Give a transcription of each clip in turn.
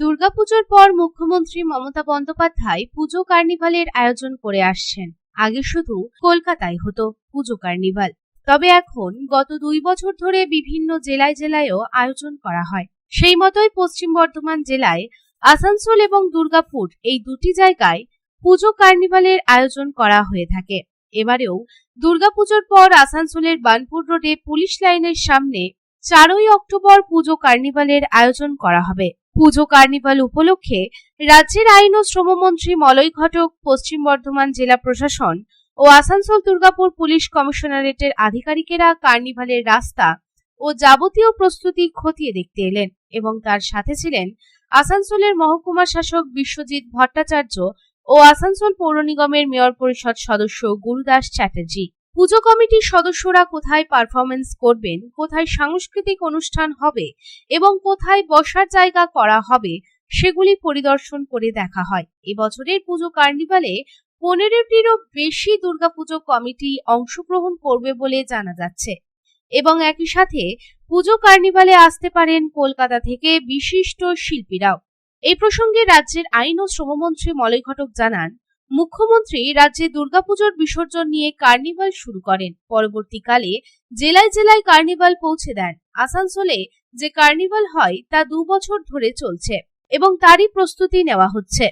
দুর্গাপুজোর পর মুখ্যমন্ত্রী মমতা বন্দ্যোপাধ্যায় পুজো কার্নিভালের আয়োজন করে আসছেন আগে শুধু কলকাতায় হতো পুজো কার্নিভাল তবে এখন গত দুই বছর ধরে বিভিন্ন জেলায় জেলায়ও আয়োজন করা হয় সেই মতোই পশ্চিম বর্ধমান জেলায় আসানসোল এবং দুর্গাপুর এই দুটি জায়গায় পুজো কার্নিভালের আয়োজন করা হয়ে থাকে এবারেও দুর্গাপুজোর পর আসানসোলের বানপুর রোডে পুলিশ লাইনের সামনে চারই অক্টোবর পুজো কার্নিভালের আয়োজন করা হবে। পুজো কার্নিভাল উপলক্ষে রাজ্যের আইন ও শ্রমমন্ত্রী মলয় ঘটক, পশ্চিম বর্ধমান জেলা প্রশাসন ও আসানসোল দুর্গাপুর পুলিশ কমিশনারেটের আধিকারিকেরা কার্নিভালের রাস্তা ও যাবতীয় প্রস্তুতি খতিয়ে দেখতে এলেন এবং তার সাথে ছিলেন আসানসোলের মহকুমা শাসক বিশ্বজিৎ ভট্টাচার্য ও আসানসোল পৌর নিগমের মেয়র পরিষদ সদস্য গুরুদাস চ্যাটার্জি। পুজো কমিটির সদস্যরা কোথায় পারফরমেন্স করবেন, কোথায় সাংস্কৃতিক অনুষ্ঠান হবে এবং কোথায় বসার জায়গা করা হবে, সেগুলি পরিদর্শন করে দেখা হয়। এবছরের পুজো কার্নিভালে পনেরোটিরও বেশি দুর্গাপুজো কমিটি অংশগ্রহণ করবে বলে জানা যাচ্ছে। এবং একই সাথে পুজো কার্নিভালে আসতে পারেন কলকাতা থেকে বিশিষ্ট শিল্পীরাও। এই প্রসঙ্গে রাজ্যের আইন ও শ্রমমন্ত্রী মলয় ঘটক জানান, মুখ্যমন্ত্রী রাজ্যে দুর্গাপুজোর বিসর্জন নিয়ে কার্নিভাল শুরু করেন। পরবর্তীকালে জেলায় জেলায় কার্নিভাল পৌঁছে দেন। আসানসোলে যে কার্নিভাল হয় তা দু বছর ধরে চলছে এবং তারই প্রস্তুতি নেওয়া হচ্ছে।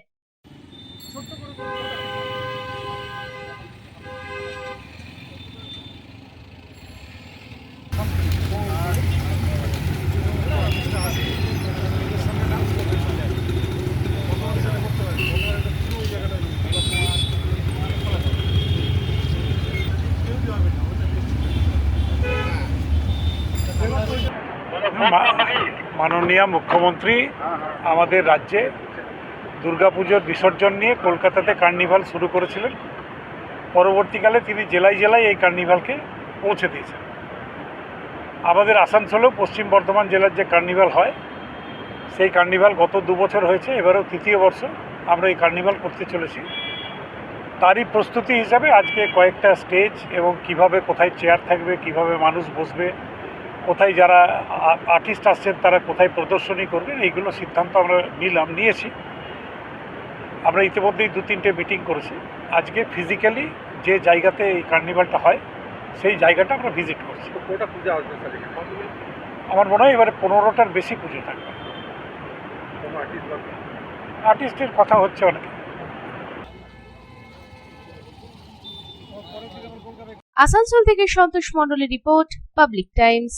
মাননীয় মুখ্যমন্ত্রী, আমাদের রাজ্যে দুর্গাপুজোর বিসর্জন নিয়ে কলকাতাতে কার্নিভাল শুরু করেছিলেন। পরবর্তীকালে তিনি জেলায় জেলায় এই কার্নিভালকে পৌঁছে দিয়েছেন। আমাদের আসানসোলেও পশ্চিম বর্ধমান জেলার যে কার্নিভাল হয়, সেই কার্নিভাল গত দু বছর হয়েছে, এবারেও তৃতীয় বর্ষ আমরা এই কার্নিভাল করতে চলেছি। তারই প্রস্তুতি হিসাবে আজকে কয়েকটা স্টেজ এবং কীভাবে কোথায় চেয়ার থাকবে, কীভাবে মানুষ বসবে কোথায় যারা আর্টিস্ট আসছেন তারা কোথায় প্রদর্শনী করবেন এইগুলো সিদ্ধান্ত আমরা নিলাম নিয়েছি। আমরা ইতিমধ্যেই দু তিনটে মিটিং করেছি। আজকে ফিজিক্যালি যে জায়গাতে এই কার্নিভালটা হয় সেই জায়গাটা আমরা ভিজিট করছি। কোটা পূজা আসবে আমার মনে হয় এবারে পনেরোটার বেশি পুজো থাকবে। আর্টিস্টের কথা হচ্ছে অনেকে। আসানসোল থেকে সন্তোষ মণ্ডলের রিপোর্ট পাবলিক টাইমস।